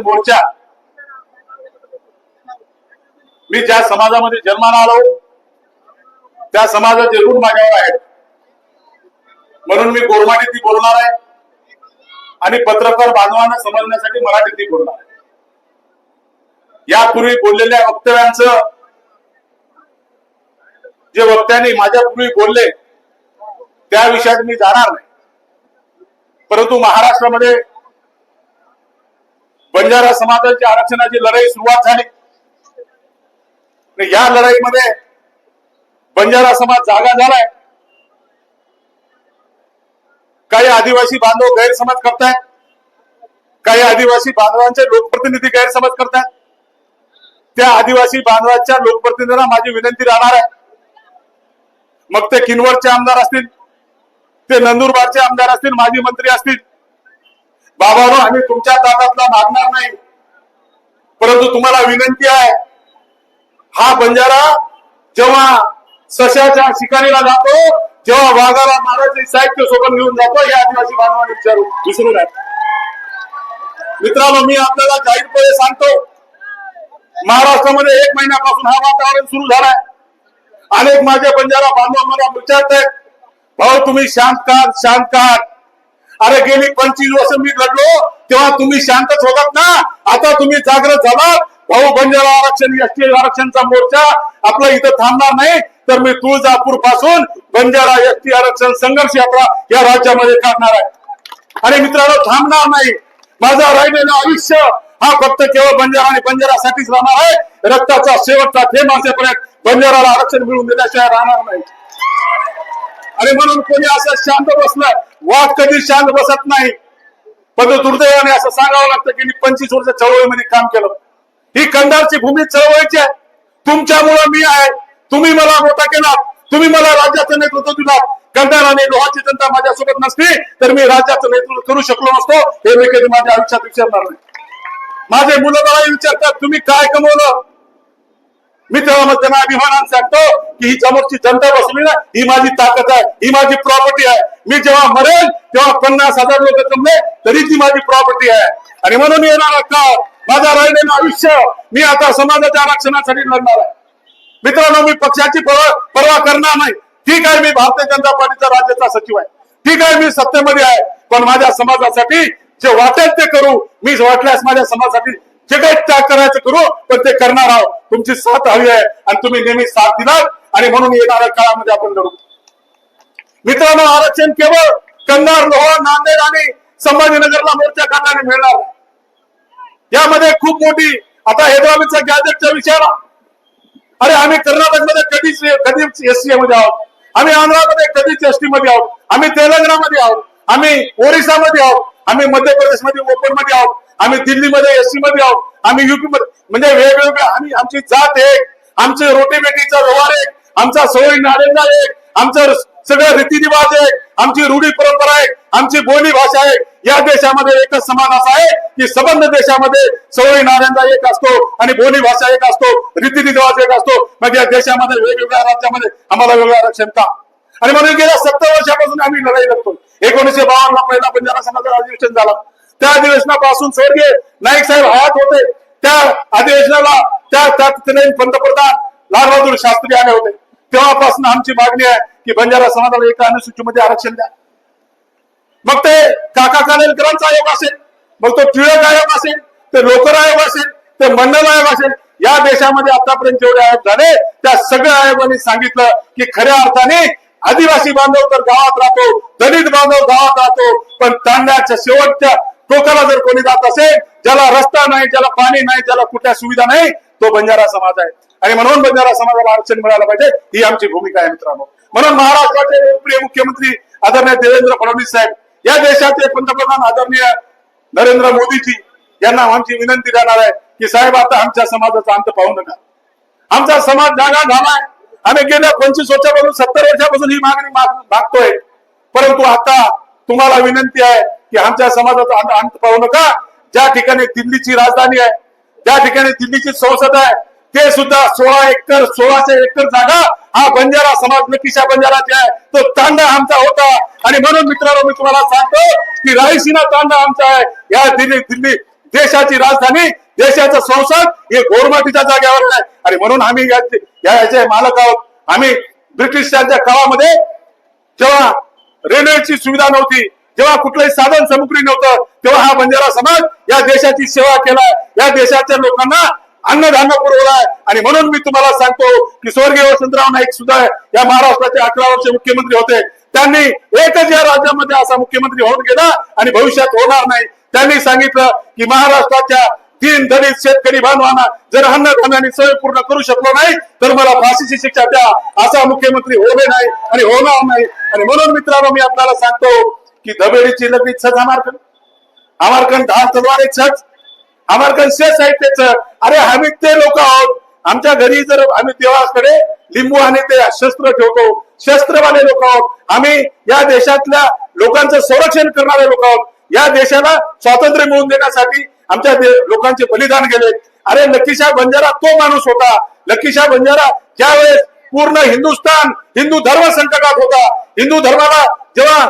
आरक्षण मोर्चा. मी ज्या समाजामध्ये जन्माला आलो त्या समाजाचे ऋण माझ्यावर आहेत. म्हणून मी गोरमाटीत बोलणार आहे आणि पत्रकार बांधवांना समजण्यासाठी मराठीत बोलणार आहे. यापूर्वी बोललेल्या वक्तव्यांचं जे वक्त्यांनी माझ्यापूर्वी बोलले त्या विषयात मी जाणार नाही. परंतु महाराष्ट्रामध्ये बंजारा समाजाच्या आरक्षणाची लढाई सुरुवात झाली. या लढाईमध्ये बंजारा समाज जागा झालाय. काही आदिवासी बांधव गैरसमज करतायत. काही आदिवासी बांधवांचे लोकप्रतिनिधी गैरसमज करतायत. त्या आदिवासी बांधवांच्या लोकप्रतिनिधींना माझी विनंती राहणार आहे. मग ते किनवटचे आमदार असतील ते नंदुरबारचे आमदार असतील माजी मंत्री असतील बाबानो आम्ही तुमच्या ताटातला मागणार नाही. परंतु तुम्हाला विनंती आहे हा बंजारा जेव्हा सशाच्या शिकारीला जातो जेव्हा वाघाला मारायचे साहित्य सोबत घेऊन जातो हे आदिवासी बांधवांनी विचारू विसरू नये मित्रांनो मी आपल्याला जाहीरपणे सांगतो महाराष्ट्रामध्ये एक महिन्यापासून हा वातावरण सुरू झालाय. अनेक माझे बंजारा बांधव मला विचारत आहेत भाऊ तुम्ही शांत काढ शांत अरे गेली पंचवीस वर्ष मी लढलो तेव्हा तुम्ही शांतच होतात ना? आता तुम्ही जागृत झालात. भाऊ बंजारा आरक्षण एसटी आरक्षणचा मोर्चा आपला इथं थांबणार नाही. तर मी तुळजापूरपासून बंजारा एसटी आरक्षण संघर्ष यात्रा या राज्यामध्ये काढणार आहे. आणि मित्रांनो थांबणार नाही. माझा राहिलेलं आयुष्य हा फक्त केवळ बंजारा आणि बंजारासाठीच राहणार आहे. रक्ताचा शेवटचा थेंब असेपर्यंत बंजाराला आरक्षण मिळवून दिल्याशिवाय राहणार नाही. आणि म्हणून कोणी असं शांत बसलं? वाद कधी शांत बसत नाही? पण दुर्दैवाने असं सांगावं लागतं की मी पंचवीस वर्ष चळवळीमध्ये काम केलं. ही कंधारची भूमी चळवळीची आहे. तुमच्यामुळं मी आहे. तुम्ही मला मोठा केला. तुम्ही मला राज्याचं नेतृत्व दिला. कंधार आणि लोहाची जनता माझ्यासोबत नसती तर मी राज्याचं नेतृत्व करू शकलो नसतो. हे मी कधी माझ्या आयुष्यात विचारणार नाही. माझे मुलं मला विचारतात तुम्ही काय कमवलं? मी तेव्हा मग त्यांना अभिमानानं सांगतो की ही समोरची जनता बसली ना ही माझी ताकद आहे ही माझी प्रॉपर्टी आहे. मी जेव्हा मरेल तेव्हा पन्नास हजार लोक जमले तरी ती माझी प्रॉपर्टी आहे. आणि म्हणून येणारा काळ माझा राहिलेलं आयुष्य मी आता समाजाच्या आरक्षणासाठी लढणार आहे. मित्रांनो मी पक्षाची पर्वा करणार नाही. ठीक आहे मी भारतीय जनता पार्टीचा राज्याचा सचिव आहे. ठीक आहे मी सत्तेमध्ये आहे. पण माझ्या समाजासाठी जे वाटेल ते करू. मी वाटल्यास माझ्या समाजासाठी जे काही त्याग करायचं करू पण ते करणार आहोत. तुमची साथ हवी आहे आणि तुम्ही नेहमी साथ दिलात आणि म्हणून येणाऱ्या काळामध्ये आपण लढू. मित्रांनो आरक्षण केवळ कन्नड लोहा नांदेड आणि संभाजीनगरला मोर्चा काढण्याने मिळणार यामध्ये खूप मोठी आता हैदराबादच्या गॅजेटच्या विचार अरे आम्ही कर्नाटकमध्ये कधीच कधीच एससी मध्ये आहोत. आम्ही आंध्रामध्ये कधीच एसटी मध्ये आहोत. आम्ही तेलंगणामध्ये आहोत. आम्ही ओरिसामध्ये आहोत. आम्ही मध्य प्रदेशमध्ये ओपनमध्ये आहोत. आम्ही दिल्लीमध्ये एससी मध्ये आहोत. आम्ही युपी मध्ये. म्हणजे वेगवेगळ्या आम्ही आमची जात एक आमचे रोटीबेटीचा व्यवहार एक आमचा सवयी नाडेंगा एक आमचं सगळं रीतिरिवाज आहे आमची रूढी परंपरा आहे आमची बोली भाषा आहे या देशामध्ये एकच समान असा आहे की संबंध देशामध्ये सवयी नाड्यांचा एक असतो आणि बोली भाषा एक असतो रीतिरिवाज एक असतो. मग या देशामध्ये वेगवेगळ्या राज्यामध्ये आम्हाला वेगळं आरक्षण का? आणि म्हणून गेल्या सत्तर वर्षापासून आम्ही लढाई लढतो एकोणीसशे बावन्न ला पहिला बंजारा समाजाचा अधिवेशन झाला. त्या अधिवेशनापासून स्वर्गीय नाईक साहेब हयात होते. त्या अधिवेशनाला त्या त्या तत्कालीन पंतप्रधान लालबहादूर शास्त्री आले होते. तेव्हापासून आमची मागणी आहे की बंजारा समाजाला एका अनुसूचीमध्ये आरक्षण द्या. मग ते काका कानेलकरांचा आयोग असेल मग तो टिळक आयोग असेल ते लोकर आयोग असेल ते मंडल आयोग असेल या देशामध्ये आतापर्यंत जेवढे आयोग झाले त्या सगळ्या आयोगांनी सांगितलं की खऱ्या अर्थाने आदिवासी बांधव तर गावात राहतो दलित बांधव गावात राहतो पण तांड्याच्या शेवटच्या टोकाला जर कोणी जात असेल ज्याला रस्ता नाही ज्याला पाणी नाही ज्याला कुठल्या सुविधा नाही तो बंजारा समाज आहे. आणि म्हणून बंजारा समाजाला आरक्षण मिळालं पाहिजे ही आमची भूमिका आहे मित्रांनो. म्हणून महाराष्ट्राचे लोकप्रिय मुख्यमंत्री आदरणीय देवेंद्र फडणवीस साहेब या देशाचे पंतप्रधान आदरणीय नरेंद्र मोदीजी यांना आमची विनंती राहणार आहे की साहेब आता आमच्या समाजाचा अंत पाहू नका. आमचा समाज जागा झालाय. आम्ही गेल्या पंचवीस वर्षापासून सत्तर वर्षापासून ही मागणी मागतोय. परंतु आता तुम्हाला विनंती आहे की आमच्या समाजाचा अंत- पाहू नका. ज्या ठिकाणी दिल्लीची राजधानी आहे ज्या ठिकाणी दिल्लीची संसद आहे ते सुद्धा सोळा एकर सोळाशे एकर जागा हा बंजारा समाज नक्कीच्या बंजाराची आहे. तो तांडा आमचा होता. आणि म्हणून मित्रांनो मी तुम्हाला सांगतो की रायसीना तांडा आमचा आहे. या दिल्ली दिल्ली देशाची राजधानी देशाचा संसद हे गोरमाटीच्या जागेवर नाही. आणि म्हणून आम्ही याचे मालक आहोत. आम्ही ब्रिटिशांच्या काळामध्ये जेव्हा रेल्वेची सुविधा नव्हती जेव्हा कुठलंही साधन सामुग्री नव्हतं तेव्हा हा बंजारा समाज या देशाची सेवा केलाय. या देशाच्या लोकांना अन्नधान्य पुरवलाय. आणि म्हणून मी तुम्हाला सांगतो की स्वर्गीय वसंतराव नाईक सुद्धा या महाराष्ट्राचे अकरा वर्ष मुख्यमंत्री होते. त्यांनी एकच या राज्यामध्ये असा मुख्यमंत्री होऊन गेला आणि भविष्यात होणार नाही. त्यांनी सांगितलं की महाराष्ट्राच्या तीन दलित शेतकरी बांधवांना जर अन्नधान्याने सोय पूर्ण करू शकलो नाही तर मला फाशीची शिक्षा द्या असा मुख्यमंत्री होणे नाही आणि होणार नाही. आणि म्हणून मित्रांनो मी आपल्याला सांगतो की धबेडीची लगेच सज अमारकन अमारकन दहा तलवार एक सज अमारकन शेष साहित्याच. अरे आम्ही ते लोक आहोत. आमच्या घरी जर आम्ही देवाकडे लिंबू आणि ते शस्त्र ठेवतो शस्त्रवाले लोक आहोत. आम्ही या देशातल्या लोकांचं संरक्षण करणारे लोक आहोत. या देशाला स्वातंत्र्य मिळवून देण्यासाठी आमच्या दे- लोकांचे बलिदान गेले. अरे लकीशा बंजारा तो माणूस होता. लकीशा बंजारा ज्यावेळेस पूर्ण हिंदुस्थान हिंदू धर्म संकटात होता. हिंदू धर्माला जेव्हा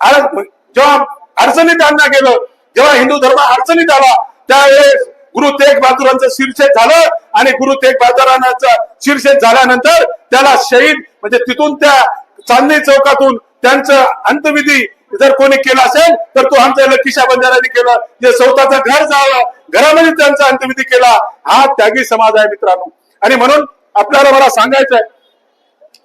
जेव्हा अडचणीत आणलं गेलं जेव्हा हिंदू धर्म अडचणीत आला त्यावेळेस गुरु तेग बहादुरांचं शीर्षेत झालं आणि गुरु तेग बहादुरांचं शीर्षेत झाल्यानंतर त्याला शहीद म्हणजे तिथून त्या चांदणी चौकातून त्यांचा अंतविधी जर कोणी केला असेल तर तो आमच्या लकीशा बंजाराने केला. जे स्वतःचं घर जावं घरामध्ये त्यांचा अंतविधी केला हा त्यागी समाज आहे मित्रांनो. आणि म्हणून आपल्याला मला सांगायचं आहे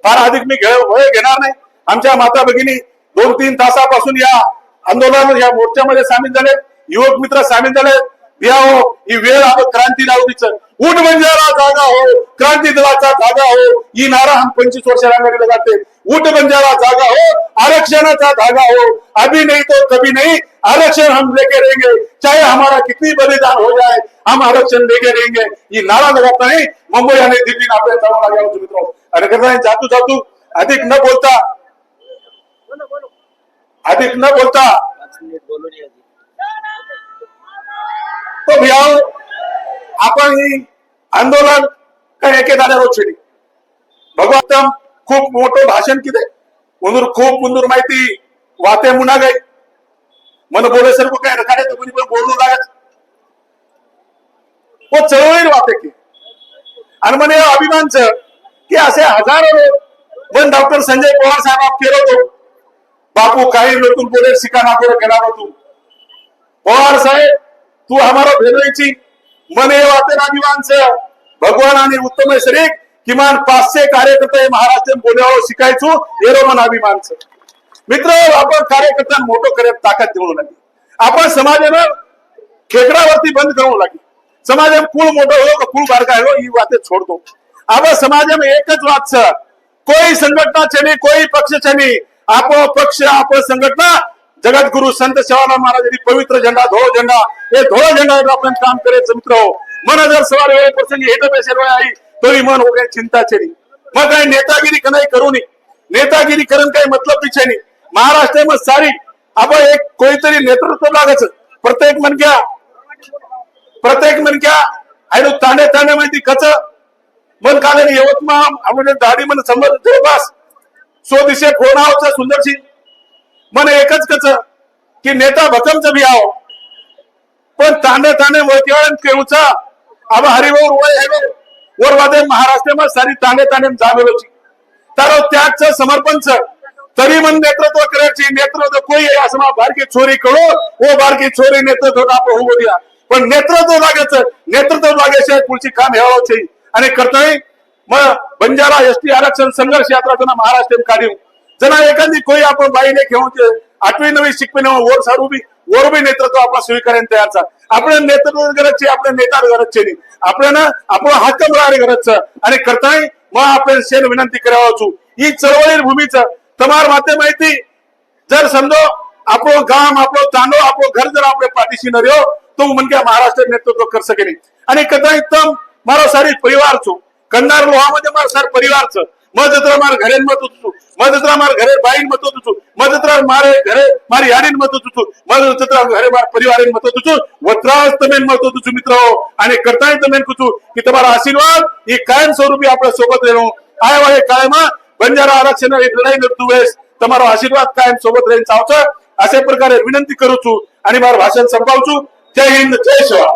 फार अधिक मी वेळ घेणार नाही. आमच्या माता भगिनी दोन तीन तासापासून या आंदोलन या मोर्चामध्ये सामील झाले युवक मित्र सामील झाले बिया हो ही वेळ आपण क्रांती लावलीच ऊट बंजारा म्हणजे जागा हो क्रांती दलाचा जागा हो. ही नारा हम पंचवीस वर्ष रांगणीला जाते. बंजारा जागा हो आरक्षणाचा धागा हो. अभी नहीं तो कभी नहीं आरक्षण हम लेके रहेंगे. चाहे हमारा कितनी बलिदान हो जाए हम आरक्षण लेके रहेंगे. ये नारा लगाता है मुंबई आणि दिल्ली आपल्या जावं लागेल होतं मित्र. आणि जातू जातू अधिक न बोलता. अधिक न बोलता. तो भियाव आपण ही आंदोलन काय एके दाड्यावर छेडी भगवत खूप मोठं भाषण किती उंदूर खूप उंदूर माहिती वाते मुना गई मन बोले सर्व काय रखाडे तर कोणी पण बोलू लागत? हो, वो चळवळीर वाते की आणि म्हणे अभिमानच की असे हजारो लोक पण डॉक्टर संजय पवार साहेब आप बापू काही लोकून बोले शिकाना बोले गेला तू. पवार साहेब तू हमारा भेदोयची. मने वाते अभिमानच. भगवान आणि उत्तम किमान पाचशे कार्यकर्ते महाराष्ट्र बोलावं शिकायचो एरो मन अभिमानच. मित्र आपण कार्यकर्त्यांना मोठं करत ताकद देऊ लागली. आपण समाजानं खेकडावरती बंद करू लागली. समाजात कुळ मोठं हो का कुळ बारका हो ही वाते छोडतो आपण समाजामध्ये एकच वाद छ कोई संघटना चली कोई पक्ष चली. आपो पक्ष आपो संघटना. जगद्गुरु संत सेवालाल महाराजांनी पवित्र झेंडा धोळ झेंडा. हे धोळ झेंडा आपण काम करायचं मित्र हो. मन जर सवार वेळ प्रसंगी हेट पेशर वेळ आई तोही मन हो गया चिंता चली मग काय नेतागिरी कनाई नाही करू नये? नेतागिरी करून काही मतलब पिछे नाही। महाराष्ट्रामध्ये सारी आपण एक कोणीतरी नेतृत्व लागायचं प्रत्येक मनक्या प्रत्येक मनक्या आणि ताने तांडे माहिती कच। मन काले यवतमाळ आपण दाढी मन समज जवळपास सो दिशे फोनावचं सुंदरशी मन एकच कच की नेता भकमच भी आव पण तांडे तांडे वळतीवाळन केळूचा अब हरिभाऊ वय हेलो वर महाराष्ट्रामध्ये सारी तांडे तांडे जागेलोची तारो त्यागचं समर्पणचं तरी मन नेतृत्व करायची नेतृत्व कोई आहे असं मला बारकी छोरी कळो ओ बारकी छोरी नेतृत्व आपण होऊ द्या पण नेतृत्व लागायचं नेतृत्व लागायचं पुढची काम हेवायची आणि करतोय मग बंजारा एसटी आरक्षण संघर्ष यात्रा त्यांना महाराष्ट्र काढीव जना एखादी कोई आपण बाईने घेऊन आठवी नवी शिकवी ओर सारू बी वर बी नेतृत्व आपण आपल्या नेतृत्व गरज छे आपल्या नेत्यावर गरज छे आपल्याला आपण हक्क मिळाले गरज छ आणि करताय मग आपण शेन विनंती करावाचू ही चळवळीर भूमीच तमार माते माहिती जर समजो आपलं गाम आपलं तांदूळ आपलं घर जर आपल्या पाठीशी न रो तो म्हणक्या महाराष्ट्र नेतृत्व कर सके आणि कदा तम मारा सारी परिवार छो कंधार लोहामध्ये मारा सारी परिवार छ મધતરા મારા ઘરે મત છું. મધતરા મારા ઘરે ભાઈ મત છું. મધતરા મારે ઘરે મારી યારી મત છું. મધતરા ઘરે પરિવારે મત છું. વત્રાસ તમે મત છું મિત્રો અને કરતા તમે કહું છું કે તમારા આશીર્વાદ એ કાયમ સ્વરૂપે આપણે સોબત રહેવું. આવ્યા એ કાયમાં બંજારા આરક્ષણ એક લડાઈ લડતું વેશ તમારો આશીર્વાદ કાયમ સોબત રહીને આવશે અશે પ્રકારે વિનંતી કરું છું. અને મારું ભાષણ સંભાળું છું. જય હિન્દ, જય શિવા